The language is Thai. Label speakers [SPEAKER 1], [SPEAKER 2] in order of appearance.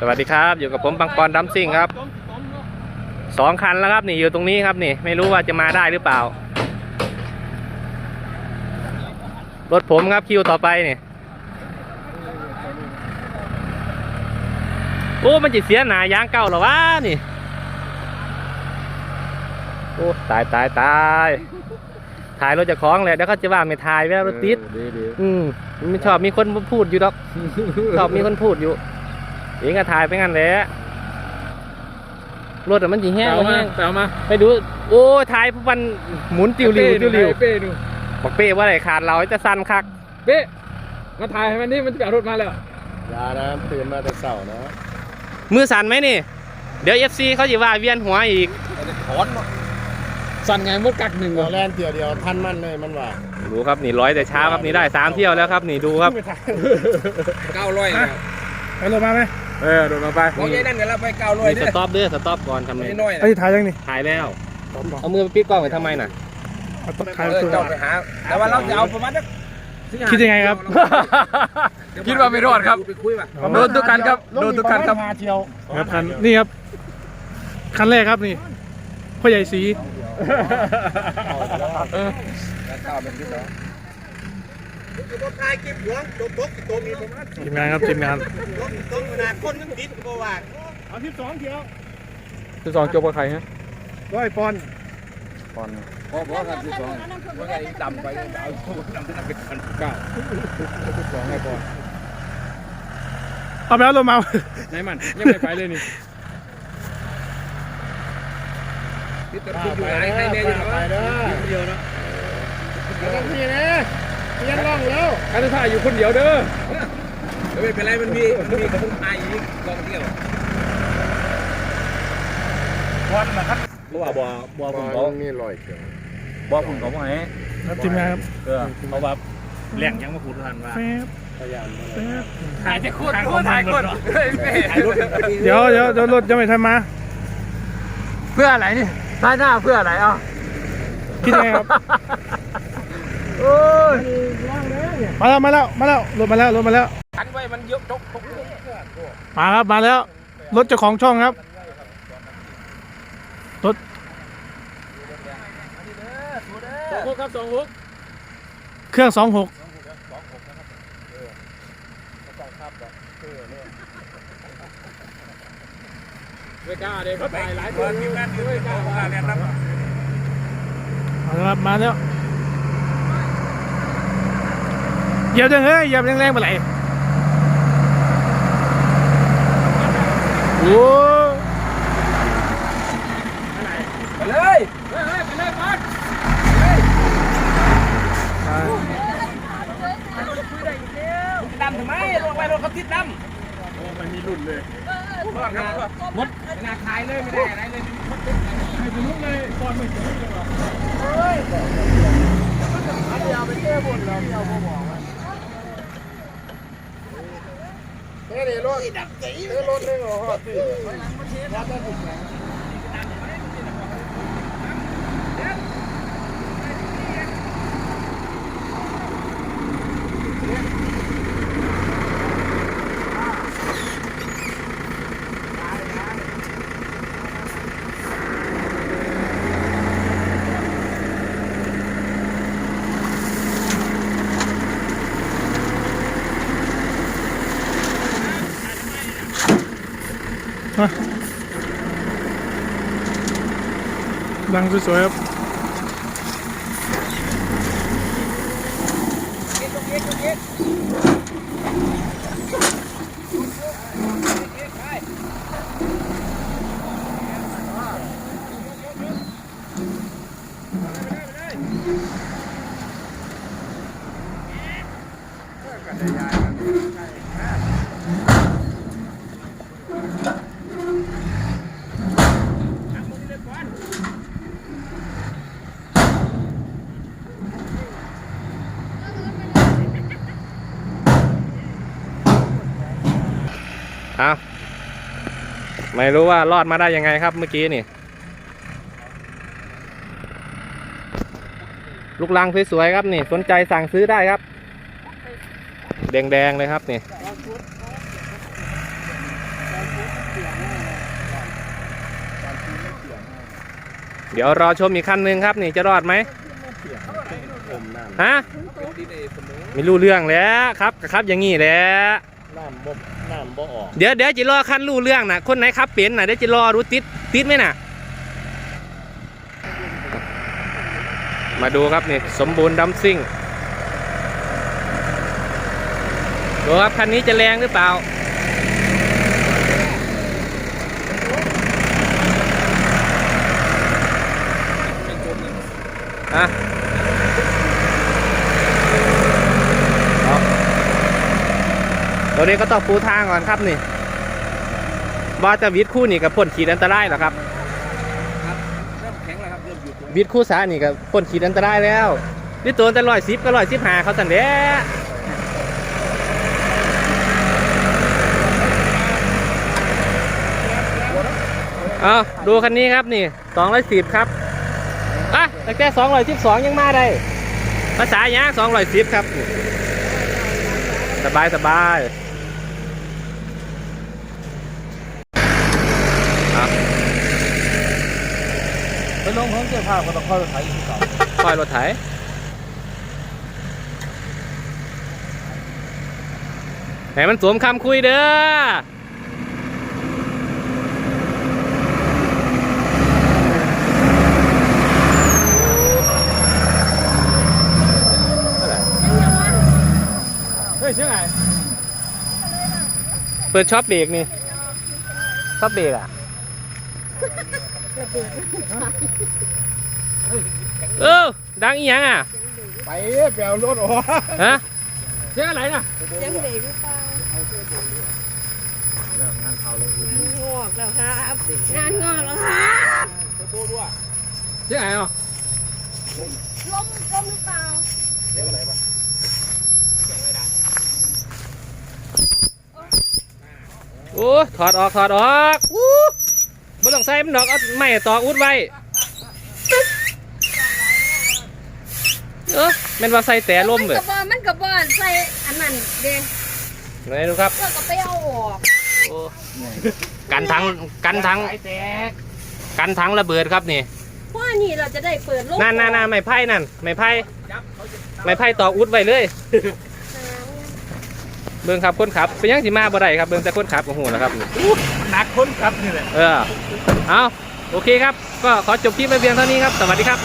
[SPEAKER 1] สวัสดีครับ อยู่กับผมปังปอนดัมซิ่งครับสองคันแล้วครับนี่อยู่ตรงนี้ครับนี่ ไม่รู้ว่าจะมาได้หรือเปล่า รถผมครับคิวต่อไปนี่โอ้มันจะเสียหนายางเก่าเหรอวะนี่โอ้ตายตายตายถ่ายรถเจะคล้าของเลยเดี๋ยวเขาจะว่าไม่ถ่ายแว่ารถติด
[SPEAKER 2] ดีดี
[SPEAKER 1] อืมไม่ชอบมีคนพูดอยู่ดอกชอบมีคนพูดอยู่ เองก็ถ่ายไปงั้นแหละรถอะมันจีแห้ง
[SPEAKER 2] เอา
[SPEAKER 1] บ่
[SPEAKER 2] มา
[SPEAKER 1] แห้ง
[SPEAKER 2] เอามา
[SPEAKER 1] ไปดู โอ้ถ่ายวันหมุนติวหลิวติวหลิว
[SPEAKER 2] เป้ดู
[SPEAKER 1] บอกเป้ว่าอะไรขาดเราจะสั้นคัก
[SPEAKER 2] เป้มาถ่ายให้มันนี่มันจะเอารถมาแล้ว
[SPEAKER 3] ยานะตื่นมาแต่เช้านะ
[SPEAKER 1] มือสั่นไหมนี่ เดี๋ยวเอฟซีเขาจะว่าเวียนหัวอีก
[SPEAKER 3] ถอน
[SPEAKER 2] สั่นไงมดกักหนึ่ง
[SPEAKER 3] เรา
[SPEAKER 2] วะ
[SPEAKER 3] แล่นเดียวเดียวทันมันเลยมันว่า
[SPEAKER 1] ดูครับนี่ร้อยแต่เช้าครับนี่ได้สามเที่ยวแล้วครับนี่ดูครับ
[SPEAKER 4] เก้าร้อยแล้ว
[SPEAKER 5] ไปลงมาไหม
[SPEAKER 2] เออโดดมาไป
[SPEAKER 4] บอกยัยนั่นเดี๋ยวเราไปเก้าร้อย
[SPEAKER 1] นี่ส
[SPEAKER 4] เนี่ย
[SPEAKER 1] ต็อปเด้อสต็อปก่อนทำไง
[SPEAKER 4] ไม่น้อย
[SPEAKER 5] ไอ้ถ่ายยังนี่
[SPEAKER 1] ถ่ายแล้วเอามือไปปิดกล้องไว้ทำไมน่ะ
[SPEAKER 5] เอาต้อง
[SPEAKER 4] เอ
[SPEAKER 5] ถ่าย
[SPEAKER 4] อ
[SPEAKER 5] ตัว
[SPEAKER 4] เจ้าไปหา แต่ว่าเราจะเอาประมาณนัก
[SPEAKER 5] คิดยังไงครับ
[SPEAKER 2] คิดว่าไม่รอดครับ
[SPEAKER 4] ไปคุยป่ะ
[SPEAKER 2] โดนทุกคันครับโดนทุกคันครับ
[SPEAKER 3] มาเที่ยว
[SPEAKER 5] ครับคันนี่ครับคันแรกครับนี่พ่อใหญ่สี
[SPEAKER 4] ข้าวเป็นที่สองรถทายเก็บหัวตกตกตัวมีประมาณ
[SPEAKER 5] ทีมงานครับทีมงาน
[SPEAKER 4] ตกตกขนาดคนนึงติดก็ว่า
[SPEAKER 5] เอาที่สองเที่ยว
[SPEAKER 2] ที่สองจบกับใครฮะ
[SPEAKER 3] ร้อยปอนด์
[SPEAKER 4] พอพอครับที่สองว่าไงต่ำไปเอาต่ำไปเป็นพันเก้า
[SPEAKER 2] ที่สองให้ก่อน
[SPEAKER 5] เอาไปแล้วลงมา
[SPEAKER 2] ไหนมันยังไม่ไปเลยนี่
[SPEAKER 4] ที่ตัวคุณอยู่ไหนให้แน่อยู่
[SPEAKER 3] ไป
[SPEAKER 4] เนาะ
[SPEAKER 3] เด้อ
[SPEAKER 2] เดียวนะ
[SPEAKER 3] ต้องพี่นะ เพียนร่องแล้ว
[SPEAKER 2] การถ่ายอยู่คนเดียวเด้อ
[SPEAKER 4] ไม่เป็นไรมันมีมันมีคนทายอีกกองเที่ยว
[SPEAKER 2] เพราะว่าบ่บ่
[SPEAKER 3] ป
[SPEAKER 2] ผม
[SPEAKER 3] อน
[SPEAKER 2] เขา
[SPEAKER 3] ด์นี่ร้อยเดียว
[SPEAKER 2] บ่ผมเขาบ่ให้
[SPEAKER 5] ครับทีมงานครับ
[SPEAKER 2] เออเขาแบบแหล่งยังมาพูดทันว่า
[SPEAKER 5] แป๊บ
[SPEAKER 3] พยายาม
[SPEAKER 5] แป๊บ
[SPEAKER 2] ถ่ายจะโคตรโคตรถ่ายคนถ่ายรถ
[SPEAKER 5] เดี๋ยวเดี๋ยวเดี๋ยวรถยังไม่ทันมา
[SPEAKER 2] เพื่ออะไรนี่ถ่ายหน้าเพื่ออะไรอะ
[SPEAKER 5] คิดยังไงครับ
[SPEAKER 2] โอ้ย
[SPEAKER 5] มาแล้วมาแล้วมาแล้วรถมาแล้วรถมาแล้ว
[SPEAKER 4] อันไว้มันยกตกตก
[SPEAKER 5] มาครับมาแล้วรถเจ้าของช่องครับรถ
[SPEAKER 2] สองหกครับสองหก
[SPEAKER 5] เครื่องสองหก
[SPEAKER 2] ไม่กล้าเด็กเขาถ่ายหลายค
[SPEAKER 4] เปิด
[SPEAKER 2] น
[SPEAKER 4] มีการด้วยกล้าเนี่ยครับ
[SPEAKER 5] มาแล้วครับมาแล้ว เหยียบยังเฮ้ยเหยียบแรงๆไปไหนโอ้
[SPEAKER 4] ไปเลย
[SPEAKER 2] เฮ้ยเฮ้ยไปเลยบอล
[SPEAKER 4] ดำทำไมลงไปรถเขาติดดำ
[SPEAKER 2] มันมีรุ่นเลย
[SPEAKER 4] มดไม่น่าขายเลยไม่ได้อะไรเลย
[SPEAKER 2] ใครจะรู้เลยบอลไม่ถึงเลยหรอ
[SPEAKER 3] เฮ้ยนี่รถเฮ้ยรถนึงเหรอฮะพี่
[SPEAKER 5] ดังส วยๆครับ
[SPEAKER 1] เอาไม่รู้ว่ารอดมาได้ยังไงครับเมื่อกี้นี่ ลูกลังสวยๆครับนี่ สนใจสั่งซื้อได้ครับ แดงๆเลยครับนี่เดี๋ยวรอชมอีกคันหนึ่งครับ นี่จะรอดไหมฮะไม่รู้เรื่องแล้วครับครับอย่างงี้แหละ
[SPEAKER 3] น้ำบ่น้ำบ่ออก
[SPEAKER 1] เดี๋ยวเดี๋ยวจะรอคันรู้เรื่องนะคนไหนครับเป็นนะเดี๋ยวจะรอรู้ติดติดไหมน่ะมาดูครับนี่สมบูรณ์ดัมซิ่งดูครับคันนี้จะแรงหรือเปล่าฮะเอา ตัวนี้ก็ต้องปูทางก่อนครับนี่ว่าจะวิทย์คู่นี่กับพ่นขีดอันตรายเหรอครับ
[SPEAKER 4] เริ่มแข็งแล้วครับเริ่มหยุด
[SPEAKER 1] วิทย์คู่สานี่กับพ่นขีดอันตรายแล้วนี่ตัวแต่ร้อยสิบก็ร้อยสิบหาเขาสันเด้เอาดูคันนี้ครับนี่สองร้อยสิบครับอะตั้งแต่สองร้อยสิบสองยังมาได้ภาษาหยางสองร้อยสิบครับนี่สบายสบาย เอา
[SPEAKER 3] ไปลงของเจ้าภาพก็ต้องคอยรถไถอีกต่อ
[SPEAKER 1] คอยรถไถให้มันสวมคำคุยเด้อ
[SPEAKER 2] เฮ้ยเชื่อไง
[SPEAKER 1] เปิดช็อปเบรกนี่ช็อปเบรกอะ เออดังอีหยังอะ
[SPEAKER 3] ไปแปลรถออก
[SPEAKER 1] ฮะ
[SPEAKER 2] เชื่ออะไรน่ะ
[SPEAKER 6] ยังเด็กหรือเปล่า
[SPEAKER 3] งานเขาเลย
[SPEAKER 6] งอกแล้วครับงานงอกแล้วครับ
[SPEAKER 2] เชื่อไงอะ
[SPEAKER 6] ล้มล้มหรือเปล่า
[SPEAKER 1] โอ้ถอดออกถอดออกอู้ไม่ ต้องใส่มันดอกเอาไม่ตอกอุดไว้เออแมันว่าใส่แต่ลม
[SPEAKER 6] มัน
[SPEAKER 1] เลย
[SPEAKER 6] กระบอกมันกระบอกใส่อันนั้นเด้
[SPEAKER 1] ไหนดูครับ
[SPEAKER 6] เพื่อก็ไปเอาออก
[SPEAKER 1] กันทั้งกันทั้งกันทั้งระเบิดครับนี่
[SPEAKER 6] เพราะอันนี่เราจะได้เปิดโลก
[SPEAKER 1] นั่นนั่นนั่นไม่ไพ่นั่นไม่ไพ่ไม่ไพ่ตอกอุดไว้เลย เบิ่งครับคนขับเป็นยังสิมาบ่ได้ครับเบิ่งแต่คนขับโอ้โหนะครับนี่
[SPEAKER 3] หนักคนครับนี่แหละ
[SPEAKER 1] เออเอาโอเคครับ ก็ขอจบคลิปไปเพียงเท่านี้ครับ สวัสดีครับ